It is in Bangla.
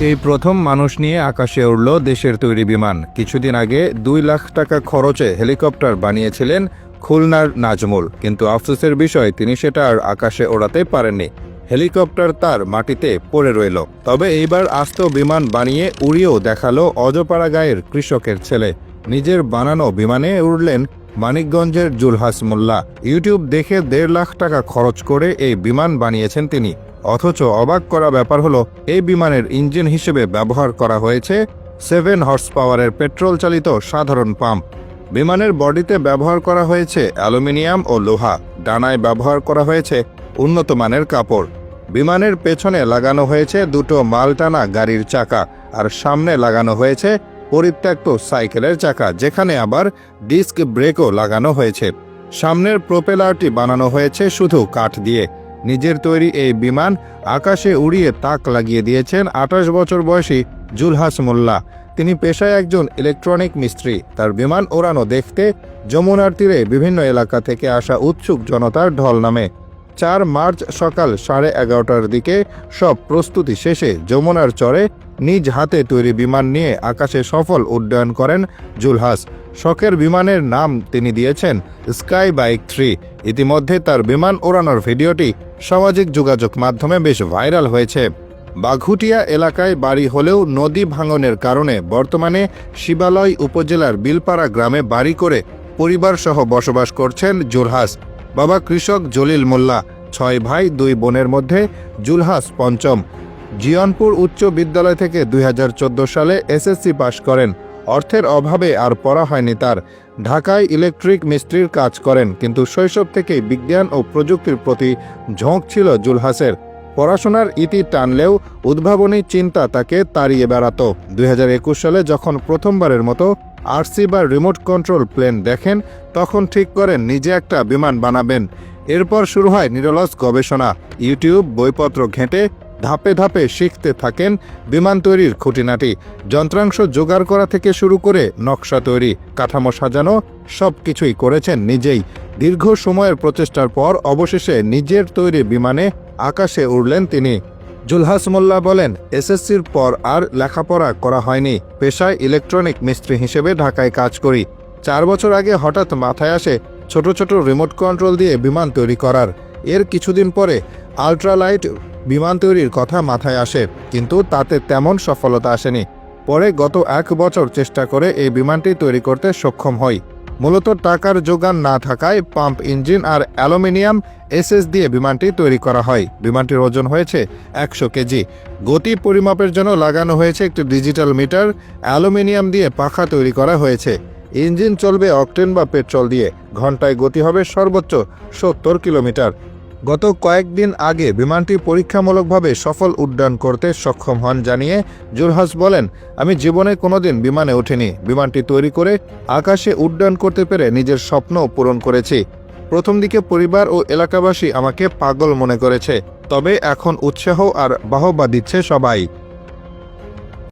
এই প্রথম মানুষ নিয়ে আকাশে উড়ল দেশের তৈরি বিমান। কিছুদিন আগে দুই লাখ টাকা খরচে হেলিকপ্টার বানিয়েছিলেন খুলনার নাজমুল, কিন্তু আফসোসের বিষয়, তিনি সেটা আর আকাশে ওড়াতে পারেননি। হেলিকপ্টার তার মাটিতে পড়ে রইল। তবে এইবার আস্ত বিমান বানিয়ে উড়িয়েও দেখাল অজপাড়া গায়ের কৃষকের ছেলে। নিজের বানানো বিমানে উড়লেন মানিকগঞ্জের জুলহাস মোল্লা ইউটিউব দেখে দেড় লাখ টাকা খরচ করে এই বিমান বানিয়েছেন তিনি। অথচ অবাক করা ব্যাপার হলো, এই বিমানের ইঞ্জিন হিসেবে ব্যবহার করা হয়েছে সেভেন হর্স পাওয়ারের পেট্রোল চালিত সাধারণ পাম্প। বিমানের বডিতে ব্যবহার করা হয়েছে অ্যালুমিনিয়াম ও লোহা, ডানায় ব্যবহার করা হয়েছে উন্নত মানের কাপড়। বিমানের পেছনে লাগানো হয়েছে দুটো মালটানা গাড়ির চাকা, আর সামনে লাগানো হয়েছে পরিত্যক্ত সাইকেলের চাকা, যেখানে আবার ডিস্ক ব্রেকও লাগানো হয়েছে। সামনের প্রোপেলারটি বানানো হয়েছে শুধু কাঠ দিয়ে। নিজের তৈরি এই বিমান আকাশে উড়িয়ে তাক লাগিয়ে দিয়েছেন আঠাশ বছর বয়সী জুলহাস মোল্লা। তিনি পেশায় একজন ইলেকট্রনিক মিস্ত্রি। তার বিমান ওড়ানো দেখতে যমুনার তীরে বিভিন্ন এলাকা থেকে আসা উৎসুক জনতার ঢল নামে। চার মার্চ সকাল সাড়ে এগারোটার দিকে সব প্রস্তুতি শেষে যমুনার চরে নিজ হাতে তৈরি বিমান নিয়ে আকাশে সফল উড্ডয়ন করেন জুলহাস। শখের বিমানের নাম তিনি দিয়েছেন স্কাই বাইক থ্রি। ইতিমধ্যে তার বিমান ওড়ানোর ভিডিওটি সামাজিক যোগাযোগ মাধ্যমে বেশ ভাইরাল হয়েছে। বাঘুটিয়া এলাকায় বাড়ি হলেও নদী ভাঙনের কারণে বর্তমানে শিবালয় উপজেলার বিলপাড়া গ্রামে বাড়ি করে পরিবারসহ বসবাস করছেন জুলহাস। বাবা কৃষক জলিল মোল্লা, ছয় ভাই, দুই বোনের মধ্যে জুলহাস পঞ্চম। জিয়নপুর উচ্চ বিদ্যালয় থেকে দুই হাজার চোদ্দ সালে এসএসসি পাশ করেন। অর্থের অভাবে আর পড়া হয়নি তার। ঢাকায় ইলেকট্রিক মিস্ত্রির কাজ করেন, কিন্তু শৈশব থেকেই বিজ্ঞান ও প্রযুক্তির প্রতি ঝোঁক ছিল জুলহাসের। পড়াশোনার ইতি টানলেও উদ্ভাবনী চিন্তা তাকে তাড়িয়ে বেড়াত। দুই হাজার একুশ সালে যখন প্রথমবারের মতো আরসি বা রিমোট কন্ট্রোল প্লেন দেখেন, তখন ঠিক করেন নিজে একটা বিমান বানাবেন। এরপর শুরু হয় নিরলস গবেষণা। ইউটিউব বইপত্র ঘেঁটে ধাপে ধাপে শিখতে থাকেন বিমান তৈরির খুঁটিনাটি। যন্ত্রাংশ জোগাড় করা থেকে শুরু করে নকশা তৈরি, কাঠামো সাজানো সব কিছুই করেছেন নিজেই। দীর্ঘ সময়ের প্রচেষ্টার পর অবশেষে নিজের তৈরি বিমানে আকাশে উড়লেন তিনি। জুলহাস মোল্লা বলেন, এসএসসির পর আর লেখাপড়া করা হয়নি। পেশায় ইলেকট্রনিক মিস্ত্রি হিসেবে ঢাকায় কাজ করি। চার বছর আগে হঠাৎ মাথায় আসে ছোট ছোট রিমোট কন্ট্রোল দিয়ে বিমান তৈরি করার। এর কিছুদিন পরে আল্ট্রালাইট বিমান তৈরির কথা মাথায় আসে, কিন্তু তাতে তেমন সফলতা আসেনি। পরে গত এক বছর চেষ্টা করে এই বিমানটি তৈরি করতে সক্ষম হই। মূলত টাকার যোগান না থাকায় পাম্প ইঞ্জিন আর অ্যালুমিনিয়াম এসএস দিয়ে বিমানটি তৈরি করা হয়। বিমানটির ওজন হয়েছে একশো কেজি। গতি পরিমাপের জন্য লাগানো হয়েছে একটি ডিজিটাল মিটার, অ্যালুমিনিয়াম দিয়ে পাখা তৈরি করা হয়েছে। ইঞ্জিন চলবে অকটেন বা পেট্রোল দিয়ে। ঘন্টায় গতি হবে সর্বোচ্চ সত্তর কিলোমিটার। গত কয়েকদিন আগে বিমানটি পরীক্ষামূলকভাবে সফল উড্ডয়ন করতে সক্ষম হন জানিয়ে জুলহাস বলেন, আমি জীবনে কোনোদিন বিমানে উঠিনি। বিমানটি তৈরি করে আকাশে উড্ডয়ন করতে পেরে নিজের স্বপ্ন পূরণ করেছি। প্রথম দিকে পরিবার ও এলাকাবাসী আমাকে পাগল মনে করেছে, তবে এখন উৎসাহ আর বাহবা দিচ্ছে সবাই।